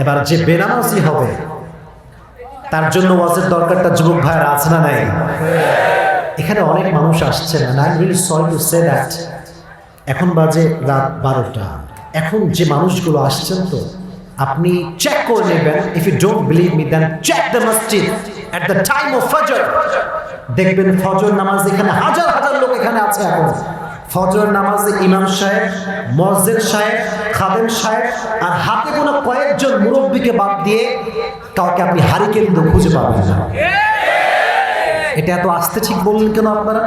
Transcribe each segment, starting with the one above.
এবার যে বেনামাজি হবে, তার জন্য ওয়াজের দরকারটা যুবক ভাইয়ের আছে না নাই? এখানে অনেক মানুষ আসছেন আই এম সরি এখন বাজে রাত বারোটা। এখন যে মানুষগুলো আসছেন তো, আপনি চেক করে নেবেন। If you don't believe me then check the মসজিদ এট দ্য টাইম অফ ফজর দেখবেন ফজর নামাজ এখানে হাজার হাজার লোক এখানে আছে এখন। ফজর নামাজে ইমাম সাহেব, মসজিদ সাহেব, খাদেম সাহেব আর হাতে কোনো কয়েকজন মুরব্বীকে বাদ দিয়ে কাউকে আপনি হারিকেন খুঁজে পাবেন না এটা এত আসতে ঠিক বললেন কেন আপনারা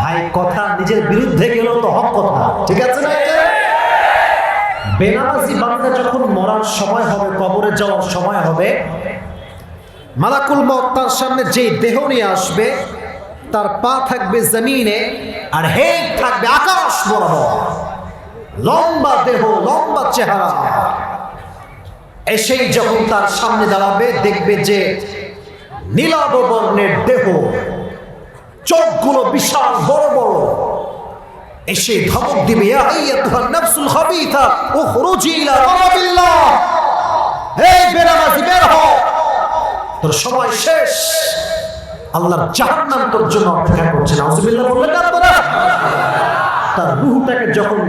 ভাই, কথা নিজের বিরুদ্ধে গেলেও তো হক কথা, ঠিক আছে না? বেনামাজি যখন মরার সময় হবে, কবরে যাওয়ার সময় হবে মালাকুল মত তার সামনে যে দেহ নিয়ে আসবে, তার পা থাকবে জমিনে আর হেড থাকবে আকাশ বরাবর লম্বা দেহ, লম্বা চেহারা। এসেই যখন তার সামনে দাঁড়াবে, দেখবে যে নীলাভ বর্ণের দেহ, চোখগুলো বিশাল বড় বড়। এসে ধমক দিবে বের হও। তোর সময় শেষ। আল্লাহর জাহান্নাম তোর জন্য অপেক্ষা করছে নাউজুবিল্লাহ বললেন, না আপনারা তার রুহটাকে যখন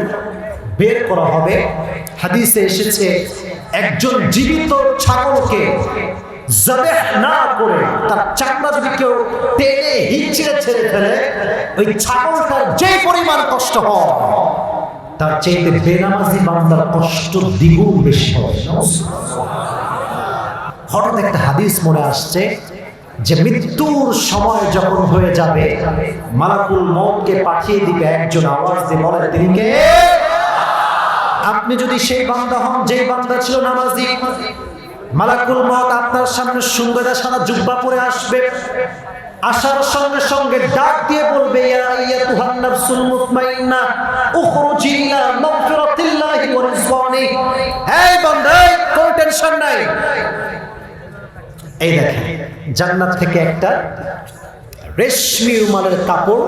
বের করা হবে, হাদিসে এসেছে, একজন জীবিত ছাগলকে জবেহ না করে তার চাকরা যদি কেউ টেনে হিচড়ে ছেড়ে ফেলে, ওই ছাগলটার যে পরিমাণ কষ্ট হয়, তার চাইতে বেনামাজি বান্দার কষ্ট দ্বিগুণ বেশি হয়। হঠাৎ একটা হাদিস মনে আসছে যে মৃত্যুর সময় যখন হয়ে যাবে, মালাকুল মতকে পাঠিয়ে দিবে একজন আওয়াজ দিয়ে বলে তিনি কে? আপনি যদি সেই বান্দা হন যে বান্দা ছিল নামাজি, মালাকুল মত আপনার সামনে সুন্দর সারা জুব্বা পরে আসবে, আসার সঙ্গে সঙ্গে ডাক দিয়ে বলবে, ইয়া আইয়াতুহান নাফসুল মুতমাইন্না, উখরুজি ইলা মাগফিরাতিল্লাহি ওয়া রিজওয়ানি। বান্দা কোনো টেনশন নাই। এই দেখেন, জান্নাত থেকে একটা রেশমি রুমালের কাপড়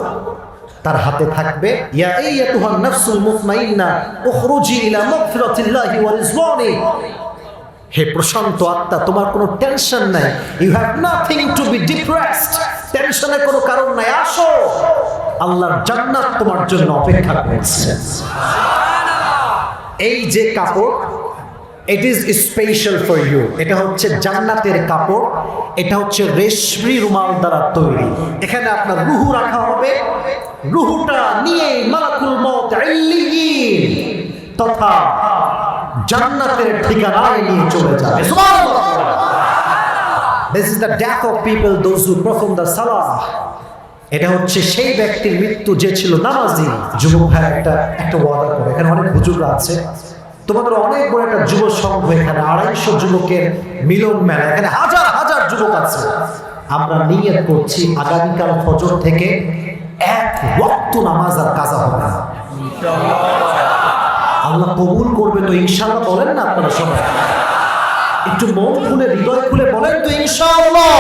তার হাতে থাকবে। হে প্রশান্ত আত্মা, তোমার কোনো টেনশন নাই। You have nothing to be depressed টেনশনের কোনো কারণ নাই। আসো। আল্লাহর জান্নাত তোমার জন্য অপেক্ষা করছে। এই যে কাপড় it is special for you এটা হচ্ছে জান্নাতের কাপড়, এটা হচ্ছে রেশমি রুমাল দ্বারা তৈরি। এখানে আপনার রুহু রাখা হবে। রুহুটা নিয়ে মালাকুল মত তথা জান্নাতের ঠিকানায় নিয়ে চলে যাবে। This is the death of people those who perform the সালাহ এটা হচ্ছে সেই ব্যক্তির মৃত্যু যে ছিল নামাজি। যুবক ভাই একটা একটা ওয়াদা করে। এখানে অনেক হুজুররা আছে। তোমাদের অনেক বড় একটা যুব সংঘ এখানে, আড়াইশো যুবকের মিলন মেলা। এখানে হাজার হাজার যুবক আছে। আমরা নিয়ত করছি আগামীকাল ফজর থেকে এক ওয়াক্ত নামাজ আর কাজা হবে আল্লাহ কবুল করবে তো ইনশাআল্লাহ বলেন না আপনারা সবাই। একটু মন খুলে, হৃদয় খুলে বলেন তো ইনশাআল্লাহ।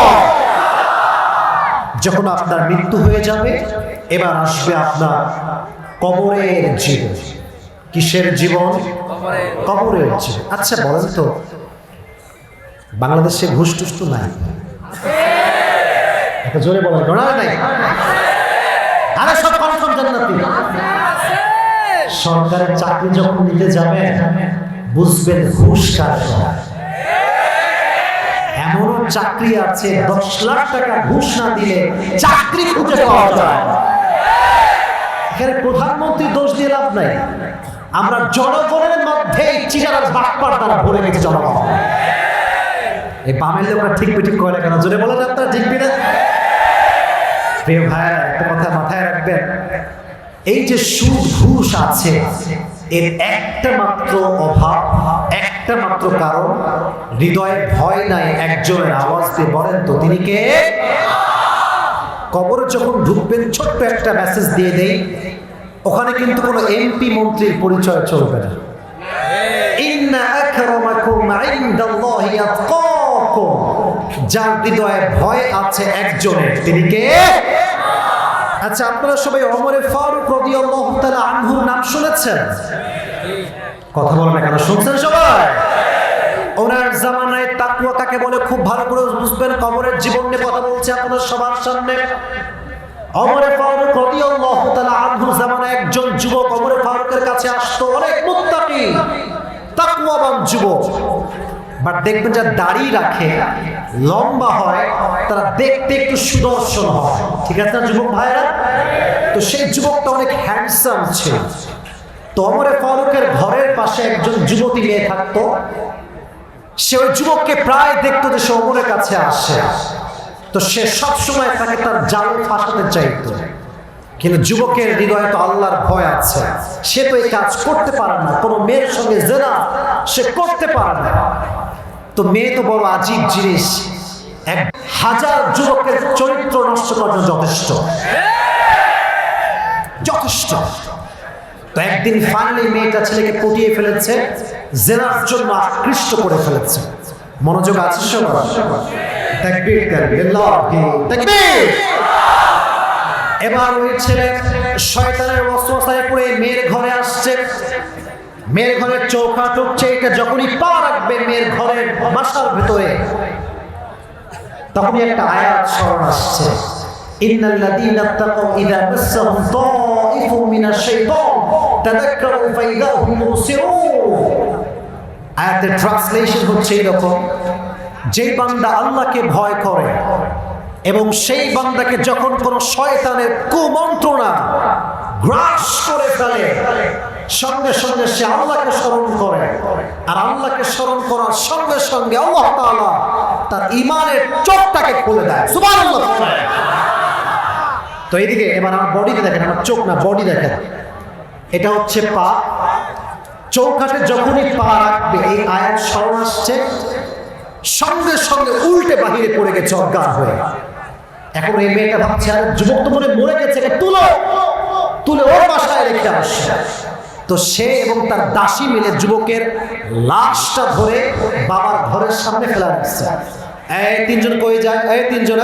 যখন আপনার মৃত্যু হয়ে যাবে, এবার আসবে আপনার কবরের জীবন। কিসের জীবন? কবরের জীবন আচ্ছা বলেন তো। বাংলাদেশে ঘুষ টুস তো নাই। একটা জোরে বলেন ডোনার নাই? আরে সব কনফার্ম জান্নাতি। সরকারের চাকরি যখন নিতে যাবেন বুঝবেন ঘুষ কার। এমনও চাকরি আছে দশ লাখ টাকা ঘুষ না দিলে চাকরি খুঁজে পাওয়া যায়। এখানে প্রধানমন্ত্রী দোষ দিয়ে লাভ নাই। আমরা জনগণের মধ্যে চিজারার বাটপার দ্বারা ভরে গেছে জনগণ। এই বামের লোকরা ঠিক ঠিক করে কেন? জোরে বলেন আপনারা, ঠিক কিনা প্রিয় ভাই একটা কথা মাথায় রাখবেন। এই যে সুদ ঘুষ আছে, এর একটা মাত্র অভাব, একটা মাত্র কারণ, হৃদয়ে ভয় নাই, একজনের আওয়াজ দিয়ে বলেন তো, তিনি কে? কবরে যখন ঢুকবেন, ছোট্ট একটা মেসেজ দিয়ে দেই ওখানে কিন্তু কোনো এমপি মন্ত্রীর পরিচয় চলবে না। যার তিনি কে? আচ্ছা আপনারা সবাই নাম শুনেছেন? কথা কেন, শুনছেন সবাই? ওনার জামানায় কাকে বলে খুব ভালো করে বুঝবেন, কবরের জীবন নিয়ে কথা বলছে আপনাদের সবার সামনে। অমরে ফারুক রাদিয়াল্লাহু তাআলা আনহুর জামানায় একজন যুবক অমরে ফারুকের কাছে আসতো, অনেক মুত্তাকি, তাকওয়াবান যুবক। বাট দেখবেন যারা দাড়ি রাখে, লম্বা হয়, তারা দেখতে একটু সুদর্শন হয়। ঠিক আছে না যুবক ভাইরা তো সেই যুবকটা অনেক হ্যান্ডসাম ছিল। তো অমরে ফারুকের ঘরের পাশে একজন যুবতী মেয়ে থাকতো। সে ওই যুবককে প্রায় দেখতো যে সে অমরের কাছে আসে। তো সে সবসময় তাকে তার জাল ফাঁসাতে চাইতো। কিন্তু যুবকের হৃদয়ে তো আল্লাহর ভয় আছে। সে তো এই কাজ করতে পারে না। কোনো মেয়ের সঙ্গে জেনা সে করতে পারে না। তো মেয়ে তো বড় আজীব জিনিস। এক হাজার যুবকের চরিত্র নষ্ট করার যথেষ্ট। যথেষ্ট। তো একদিন ফাইনালি মেয়েটা ছেলেকে পটিয়ে ফেলেছে, জেনার জন্য আকৃষ্ট করে ফেলেছে। মনোযোগ আছে সবার? তাকবীর করবে আল্লাহু তাকবীর! এবার ওই ছেলে শয়তানের অস্ত্রস্থায় পড়ে মেয়ের ঘরে আসছে। মেয়ের ঘরের চৌকা টুকছে, এটা যখনই পা রাখবে মেয়ের ঘরের বাসার ভিতরে, তখনই একটা আয়াত স্মরণ আসছে। ইন্নাল লাযীনা তাকাউ ইযা মাসসাহুম তাঈফুম মিনাশ শাইতান তাযাক্কারু আয়াতের ট্রান্সলেশন হচ্ছে এরকম যেই বান্দা আল্লাহকে ভয় করে এবং সেই বান্দাকে যখন কোনো শয়তানের কুমন্ত্রণা গ্রাস করে ফেলে, সঙ্গে সঙ্গে সে আল্লাহকে স্মরণ করে। আর আল্লাহকে স্মরণ করার সঙ্গে সঙ্গে আল্লাহ তাআলা তার ইমানের চোখটাকে খুলে দেয়। সুবহানাল্লাহ। তো এইদিকে এবার আমার বডিতে দেখেন, আমার চোখ না বডি দেখেন। এটা হচ্ছে পা। চৌকাঠে যখনই পা রাখবে, এই আয়াত স্মরণ আসছে সঙ্গে সঙ্গে উল্টে বাহিরে পড়ে গেছে অজ্ঞান হয়ে। এখন এই মেয়েটা ভাবছে, আর, যুবক তো মনে মরে গেছে তুলো। তুলে ওর বাসায় রেখে আসছে তো সে এবং তার দাসী মিলে যুবকের লাশটা ধরে বাবার ঘরের সামনে ফেলা রাখছে এই তিনজন কই যায়? এই তিনজন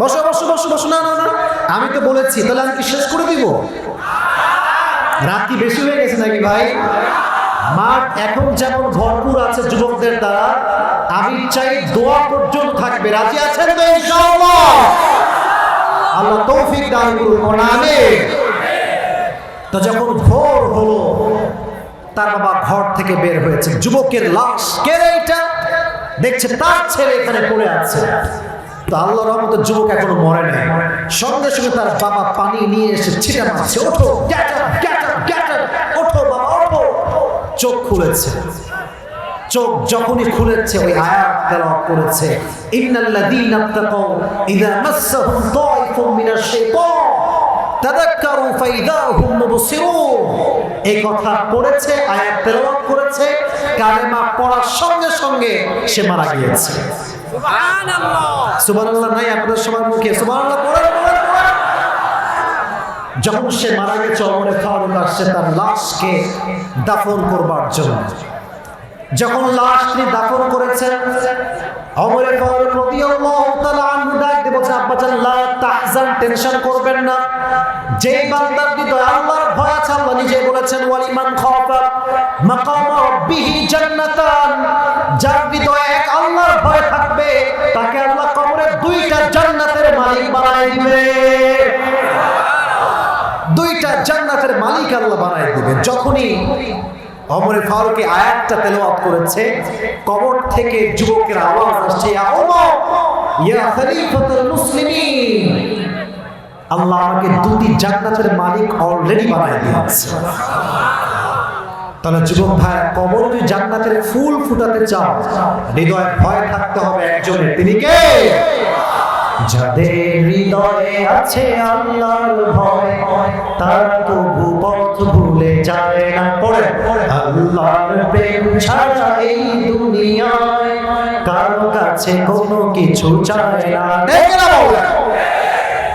বসো বসো বসো বসো, না না না। আমি তো বলেছি, তাহলে আমি কি শেষ করে দিব? রাত কি বেশি হয়ে গেছে নাকি ভাই? মাঠ এখন যেমন ভরপুর আছে যুবকদের দ্বারা, আমি চাই দোয়া পর্যন্ত থাকবে। রাজি আছেন তো আল্লাহ তৌফিক দান করুন তো যখন ভোর হলো, তার বাবা ঘর থেকে বের হয়েছে। যুবকের লাশ, কে এটা? দেখছে তার ছেলে এখানে পড়ে আছে। তো আল্লাহর রহমতের যুবক এখনও মরে নাই। সঙ্গে সঙ্গে তার বাবা পানি নিয়ে এসে ছিটা মারছে। ওঠো চোখ খুলেছে। চোখ যখনই খুলেছে, ওই আয়াত তেলাওয়াত করেছে। ইন্নাল্লাযীনা তাকাউ ইযা মাসসাহুম তাঈফুম মিনাশ শাইতান হুম মুবসিরুন। এই কথা পড়েছে, আয়াত তেলাওয়াত করেছে, কালেমা পড়ার সঙ্গে সঙ্গে সে মারা গিয়েছে। সুবহানাল্লাহ। নাই আপনাদের সবার মুখে। সুবহানাল্লাহ যখন সে মারা গেছে, অমরে ফারুক আসছে তার লাশকে দাফন করবার জন্য। যখন লাশ তিনি দাফন করেছেন, অমরে ফারুক টেনশন করবেন না। ভয় বলেছেন, ওয়ালিমান যার ভয় থাকবে, তাকে আল্লাহ কবরে দুইটা জান্নাতের মালিক বানায় দিবে। দুইটা জান্নাতের মালিক আল্লাহ বানায় দিবে। যখনই অমরে ফারুকে আয়াতটা তেলাওয়াত করেছে, কবর থেকে যুবকের আওয়াজ আসছে, ইয়া ইয়া খলিফাতুল মুসলিমিন। আল্লাহ আমাকে দুটি জান্নাতের মালিক অলরেডি বানায় দিয়েছে। তাহলে যুবক ভাই, কবর তুই জান্নাতের ফুল ফুটাতে চাও, হৃদয়ে ভয় থাকতে হবে একজনের। তিনি কে? যাদের হৃদয়ে আছে আল্লাহর ভয় তারা তবু পথ ভুলে যায় না। পড়ে আল্লাহর প্রেম ছাড়া এই দুনিয়ায় কারও কাছে কোনো কিছু চায় না?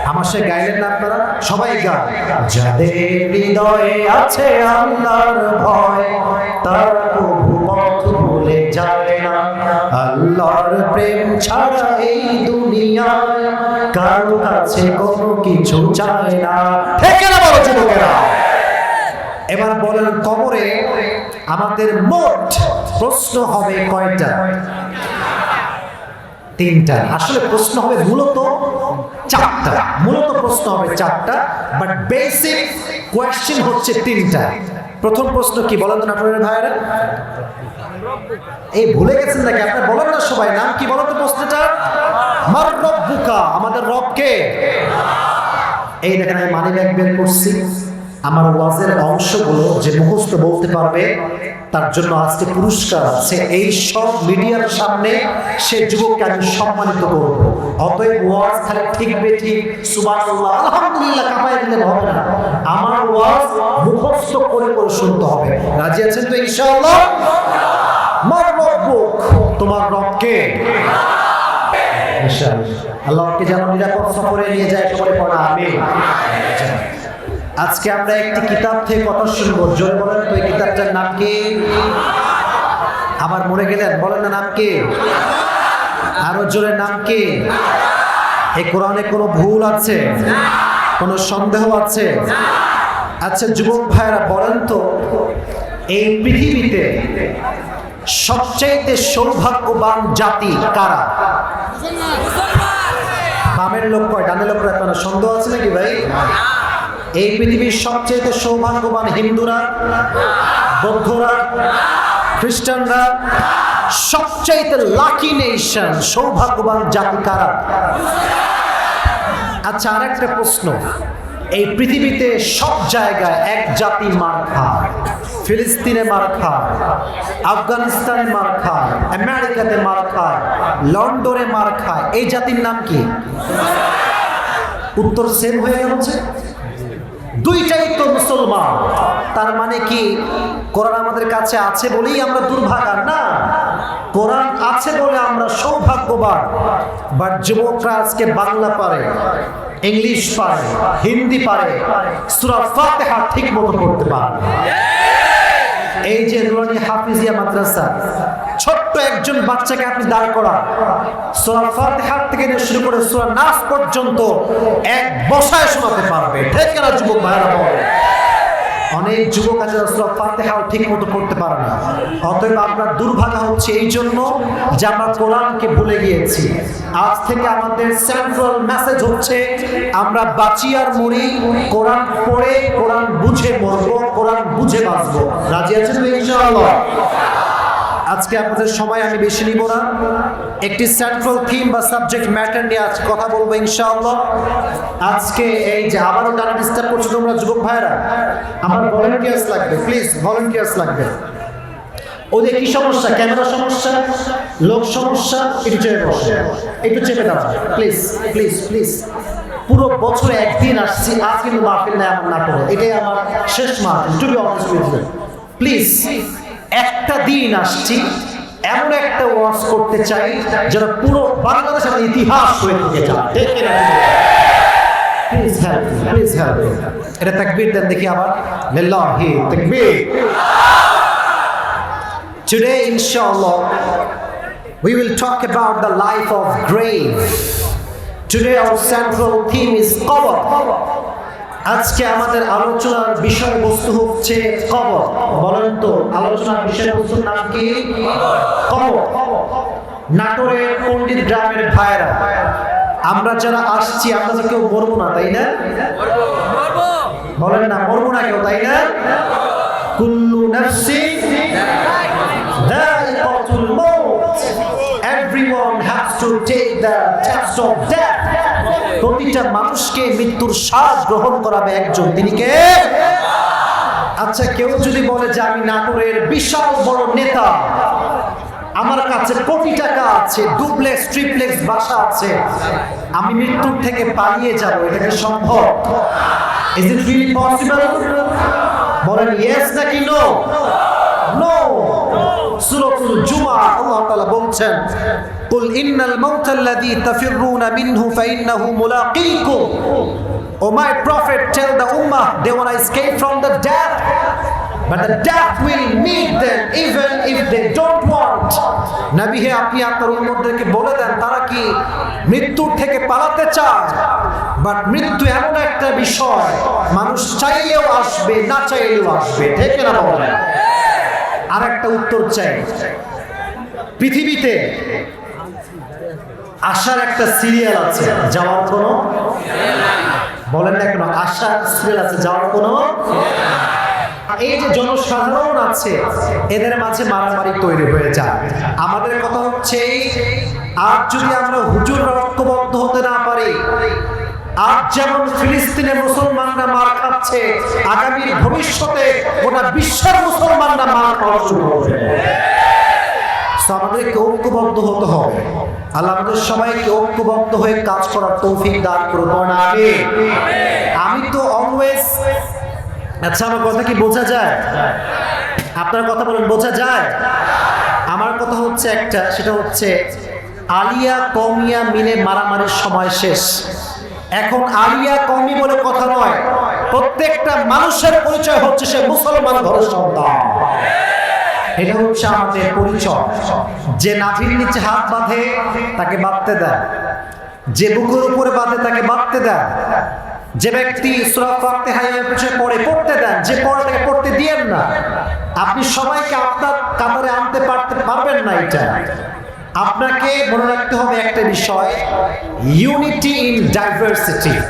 আমার সে গাইলেন না আপনারা? সবাই গান। যাদের হৃদয়ে আছে আল্লাহর ভয় তারা প্রভু পথ ভুলে যায় আল্লাহর প্রেম ছাড়া এই দুনিয়ায় কারও কাছে কোনো কিছু চায় না। ঠিক না বলো যুবকেরা? এবার বলেন কবরে আমাদের মোট প্রশ্ন হবে কয়টা? তিনটা। আসলে প্রশ্ন হবে মূলত চারটা। মূলত প্রশ্ন হবে চারটা বাট বেসিক কোয়েশ্চেন হচ্ছে তিনটা। প্রথম প্রশ্ন কি বলেন তো নাটোরের ভাইয়েরা? এই ভুলে গেছেন নাকি? আপনার বলেন না সবাই, নাম কি বলতো প্রশ্নটা? মার রব্বুকা, আমাদের রবকে। এই দেখেন আমি মানি ব্যাগ বের করছি। আমার ওয়াজের অংশগুলো যে মুখস্থ বলতে পারবে, তার জন্য আজকে পুরস্কার আছে। এই সব মিডিয়ার সামনে সে যুবককে আমি সম্মানিত করব। অতএব ওয়াজ খালি ঠিক বেঠিক, সুবহানাল্লাহ, আলহামদুলিল্লাহ কাপায় দিলে হবে না। আমার ওয়াজ মুখস্থ করে করে শুনতে হবে। রাজি আছেন তো ইনশাআল্লাহ? মার রব্বুক তোমার রবকে ইনশাআল্লাহ। আল্লাহকে যেন নিরাপদ সফরে নিয়ে যায়, সবাই পড়া আমিন। আজকে আমরা একটি কিতাব থেকে কথা শুনব। জোরে বলেন তো এই কিতাবটার নাম কি? আবার মরে গেলেন, বলেন না নাম কি? আরও জোরে নাম কি? এই কোরআনে কোনো ভুল আছে? কোনো সন্দেহ আছে? আচ্ছা যুবক ভাইরা, বলেন তো, এই পৃথিবীতে সবচাইতে সৌভাগ্যবান জাতি কারা? বামের লোক কয় ডানের লোক কয় আপনার সন্দেহ আছে নাকি ভাই? এই পৃথিবীর সবচেয়ে সৌভাগ্যবান হিন্দুরা, বৌদ্ধরা, খ্রিস্টানরা, সবচাইতে লাকি নেশন সৌভাগ্যবান জাতি কারা আচ্ছা আর একটা প্রশ্ন। এই পৃথিবীতে সব জায়গায় এক জাতি মার খায়। ফিলিস্তিনে মার খায়, আফগানিস্তানে মার খায়, আমেরিকাতে মার খায়, লন্ডনে মার খায়। এই জাতির নাম কি? উত্তর সেম হয়ে গেছে দুইটাই তো মুসলমান। তার মানে কি? কোরআন আমাদের কাছে আছে বলেই আমরা দুর্ভাগা, না? কোরআন আছে বলে আমরা সৌভাগ্যবান। বাট যুবকরা আজকে বাংলা পারে, ইংলিশ পারে, হিন্দি পারে, সুরা ফাতেহা ঠিক মতো করতে পারে এই যে রুয়ানি হাফিজিয়া মাদ্রাসা, ছোট্ট একজন বাচ্চাকে আপনি দাঁড় করা সোরা হাত থেকে শুরু করে সোরা নাচ পর্যন্ত এক বসায় শোনাতে পারবে। ঠিক না যুবক ভাইরা বলে অনেক যুবক আছে সোরা ফাতিহাও ঠিক মতো পড়তে পারে না। অতএব আমরা দুর্ভাগা হচ্ছে এই জন্য যে আমরা কোরআনকে ভুলে গিয়েছি। আজ থেকে আমাদের সেন্ট্রাল মেসেজ হচ্ছে, আমরা বাঁচি আর মরি, কোরআন পড়ে, কোরআন বুঝে মরবো, কোরআন বুঝে বাঁচবো। রাজি আছেন ইনশাআল্লাহ? আজকে আপনাদের সময় আমি বেশি নিব না। একটি সেন্ট্রাল থিম বা সাবজেক্ট ম্যাটার নিয়ে আজ কথা বলব ইনশাআল্লাহ। আজকে এই যে আবারও গান ডিস্টার্ব করছ তোমরা, যুবক ভাইরা আমার ভলেন্টিয়ার্স লাগবে প্লিজ ভলেন্টিয়ার্স লাগবে। ওদের কি সমস্যা? ক্যামেরা সমস্যা? লোক সমস্যা? একটু চেপে বসে। একটু চেপে দাঁড়া প্লিজ প্লিজ প্লিজ পুরো বছরে একদিন আসছি, আজ কিন্তু মাহফিল নেই আমার নাটকে এটাই আমার শেষ মাহফিল to be honest with please একটা দিন আসছি এমন একটা ওয়াজ করতে চাই যেটা পুরো বাংলাদেশ আমার ইতিহাস হয়ে থেকে যায়। এটা তাকবীর দেন দেখি আবার। লিল্লাহি তাকবীর। Today, inshallah, we will talk about the life of grave. Today, our central theme is কবর আজকে আমাদের আলোচনার বিষয়বস্তু হচ্ছে কবর। বলেন তো, আলোচনার বিষয়বস্তুর নাম কি? কবর। নাটোরের পণ্ডিত গ্রামের ভাইরা আমরা যারা আসছি, আমরা কেউ মরবো না, তাই না? বলেন না, মরবো না কেউ, তাই না? কুল্লু নাফসি take the test of প্রতিটা মানুষকে মৃত্যুর শ্বাস গ্রহণ করাবে একজন। তিনি কে? আচ্ছা কেউ যদি বলে যে আমি নাটোরের বিশাল বড় নেতা, আমার কাছে কোটি টাকা আছে, ডুপ্লেক্স, ট্রিপ্লেক্স বাসা আছে, আমি মৃত্যুর থেকে পালিয়ে যাব, এটা কি সম্ভব? ইজ ইট রিয়েলি পসিবল বলেন ইয়েস নাকি নো নো সূরাতুল জুমা, আল্লাহ তাআলা বলছেন قل إن الموت الذي تفرون منه فإنه ملاقيكم Oh my prophet tell the ummah they want to escape from the death but the death will meet them even if they don't want নবী হে আপনি আপনার উম্মতদেরকে বলে দেন তারা কি মৃত্যুর থেকে পালাতে চায় বাট মৃত্যু এমন একটা বিষয় মানুষ চাইলেও আসবে না চাইলেও আসবে ঠিক না বলেন আর একটা উত্তর চাই পৃথিবীতে আশার একটা সিরিয়াল আছে, যাওয়ার কোনো? বলেন না কেন, আশার সিরিয়াল আছে, যাওয়ার কোনো? এই যে জনসাধারণ আছে, এদের মাঝে মারামারি তৈরি হয়ে যায়। আমাদের কথা হচ্ছে আর যদি আমরা হুজুর ঐক্যবদ্ধ হতে না পারি আজ যেমন ফিলিস্তিনে মুসলমানরা মার খাচ্ছে আগামী ভবিষ্যতে গোটা বিশ্বের মুসলমানরা মার খাওয়া শুরু করবে। আমাদেরকে ঐক্যবদ্ধ হতে হবে। আল্লাহ আমাদের সবাইকে ঐক্যবদ্ধ হয়ে কাজ করার তৌফিক দান করব না আমি আমি তো অলওয়েজ আচ্ছা আমার কথা কি বোঝা যায়? আপনার কথা বলেন, বোঝা যায়? আমার কথা হচ্ছে একটা, সেটা হচ্ছে আলিয়া কমিয়া মিলে মারামারির সময় শেষ। এখন আলিয়া কমি বলে কথা নয়, প্রত্যেকটা মানুষের পরিচয় হচ্ছে সে মুসলমান ঘরের সন্তান। এটা হচ্ছে আমাদের পরিচয়। যে নাভির নিচে হাত বাঁধে, তাকে বাঁধতে দেয়। যে বুকের উপরে বাঁধে, তাকে বাঁধতে দেয়। যে ব্যক্তি সুরা ফাতিহায় পিছনে পড়ে দেন। যে পড়ে তাকে দিয়েন না। আপনি সবাইকে আপনার কাতারে আনতে পারতে পারবেন না এটা। আপনাকে মনে রাখতে হবে একটা বিষয় ইউনিটি ইন ডাইভার্সিটি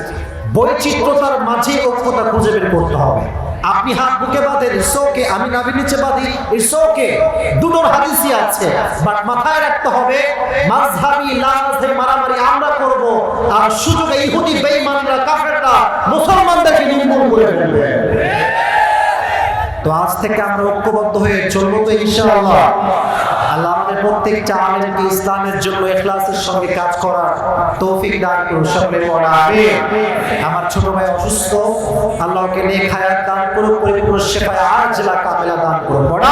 বৈচিত্র্যতার মাঝে ঐক্যতা খুঁজে বের করতে হবে। আপনি হাত বুকে বাঁধেন ইসোকে আমি নাভির নিচে বাঁধি ইসোকে দুটোর হাদিসই আছে। বাট মাথায় রাখতে হবে, মাঝহাবি লাজে মারামারি আমরা করব, আর সুযোগে ইহুদি বেঈমানরা, কাফেররা, মুসলমানদেরকে নির্মূল করে ফেলবে। তো আজ থেকে আমরা ঐক্যবদ্ধ হয়ে চলবো তো ইনশাআল্লাহ। আল্লাহ প্রত্যেকটা আলেমকে ইসলামের জন্য ইখলাসের সঙ্গে কাজ করার তৌফিক দান করুন, সকলে পড়া আমার ছোট ভাই অসুস্থ, আল্লাহকে নিয়ে খায়াত দান করুন পরিপূর্ণ শেফায় আজলা কামেলা দান করুন পড়া